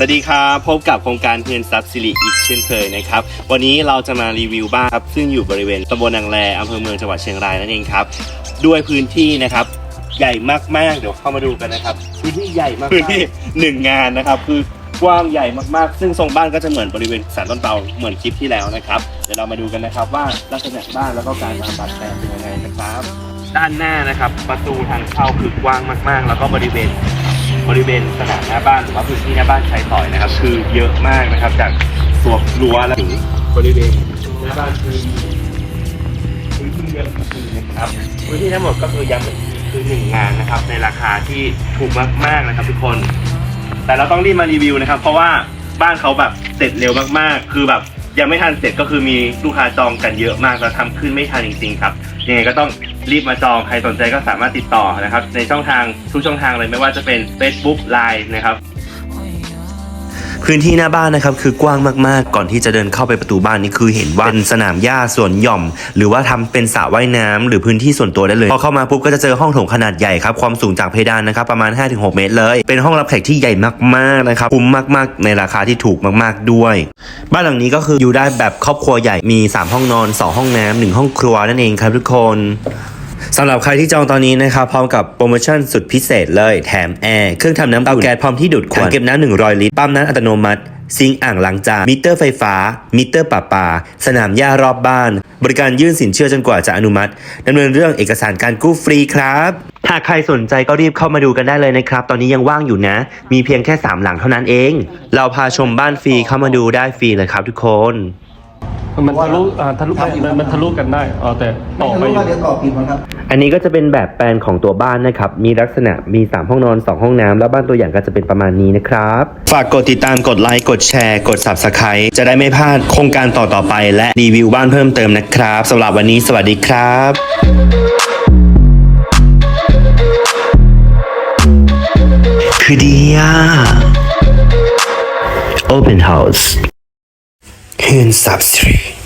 สวัสดีครับพบกับโครงการเฮือนซับซิริอีกเช่นเคยนะครับ วันนี้เราจะมารีวิวบ้านครับซึ่งอยู่บริเวณตำบลนางแลอำเภอเมืองจังหวัดเชียงรายนั่นเองครับ ด้วยพื้นที่นะครับใหญ่มากๆ เดี๋ยวเข้ามาดูกันนะครับ พื้นที่ใหญ่มากๆพื้นที่หนึ่งงานนะครับ คือกว้างใหญ่มากๆ ซึ่งทรงบ้านก็จะเหมือนบริเวณสารต้นเตาเหมือนคลิปที่แล้วนะครับเดี๋ยวเรามาดูกันนะครับว่าลักษณะบ้านแล้วก็การวางแบบแปลนเป็นยังไงนะครับ ด้านหน้านะครับ ประตูทางเข้าคือกว้างมากๆ แล้วก็บริเวณ บริเวณสนามหน้าบ้านหรือว่าพื้นที่หน้าบ้านใช้สอยนะครับ คือเยอะมากนะครับ จากสวบรั้วและถึงบริเวณหน้าบ้านคือพื้นที่เยอะจริงๆนะครับพื้นที่ทั้งหมดก็คือย้ำอีกทีคือหนึ่งงานนะครับ ในราคาที่ถูกมากๆนะครับ ทุกคน แต่เราต้องรีบมารีวิวนะครับ เพราะว่าบ้านเขาแบบเสร็จเร็วมากๆ คือแบบยังไม่ทันเสร็จก็คือมีลูกค้าจองกันเยอะมากแล้วทำขึ้นไม่ทันจริงๆครับยังไงก็ต้อง รีบมาจองใครสนใจก็สามารถติดต่อนะครับ ในช่องทางทุกช่องทางเลยไม่ว่าจะเป็น Facebook Line นะครับพื้นที่หน้าบ้านนะครับคือกว้างมากๆ ก่อนที่จะเดินเข้าไปประตูบ้านนี่คือเห็นว่าเป็นสนามหญ้าสวนหย่อม หรือว่าทำเป็นสระว่ายน้ำหรือพื้นที่ส่วนตัวได้เลย พอเข้ามาปุ๊บก็จะเจอห้องโถงขนาดใหญ่ครับความสูงจากเพดานนะครับประมาณ 5-6 เมตรเลย เป็นห้องรับแขกที่ใหญ่มากๆนะครับคุ้มมากๆ ในราคาที่ถูกมากๆด้วย บ้านหลังนี้ก็คืออยู่ได้แบบครอบครัวใหญ่มี 3 ห้องนอน 2 ห้องน้ำหนึ่งห้องครัวนั่นเองครับทุกคน สำหรับใครที่จองตอนนี้นะครับพร้อมกับโปรโมชั่นสุดพิเศษเลยแถมแอร์เครื่องทำน้ำเตาแก๊สพร้อมที่ดูดควันถังเก็บน้ำ100 ลิตร ปั๊มน้ำอัตโนมัติ ซิงค์อ่างล้างจานมิเตอร์ไฟฟ้า มิเตอร์ประปา สนามหญ้ารอบบ้าน บริการยื่นสินเชื่อจนกว่าจะอนุมัติดำเนินเรื่องเอกสารการกู้ฟรีครับหากใครสนใจก็รีบเข้ามาดูกันได้เลยนะครับ ตอนนี้ยังว่างอยู่นะ มีเพียงแค่ 3 หลังเท่านั้นเอง เราพาชมบ้านฟรีเข้ามาดูได้ฟรีเลยครับทุกคน มันทะลุอ่าทะลุมันมันทะลุกันได้อ๋อแต่ไม่ออกทะไปลุอก็ยู่เดี๋ยวก่อผิดหมดครับ อันนี้ก็จะเป็นแบบแปลนของตัวบ้านนะครับ มีลักษณะมี 3 ห้องนอน 2 ห้องน้ำ แล้วบ้านตัวอย่างก็จะเป็นประมาณนี้นะครับ ฝากกดติดตามกดไลค์ กดแชร์ กด Subscribe จะได้ไม่พลาดโครงการต่อๆไป และรีวิวบ้านเพิ่มเติมนะครับสำหรับวันนี้สวัสดีครับคือดีอะ Open House คืน Subsidy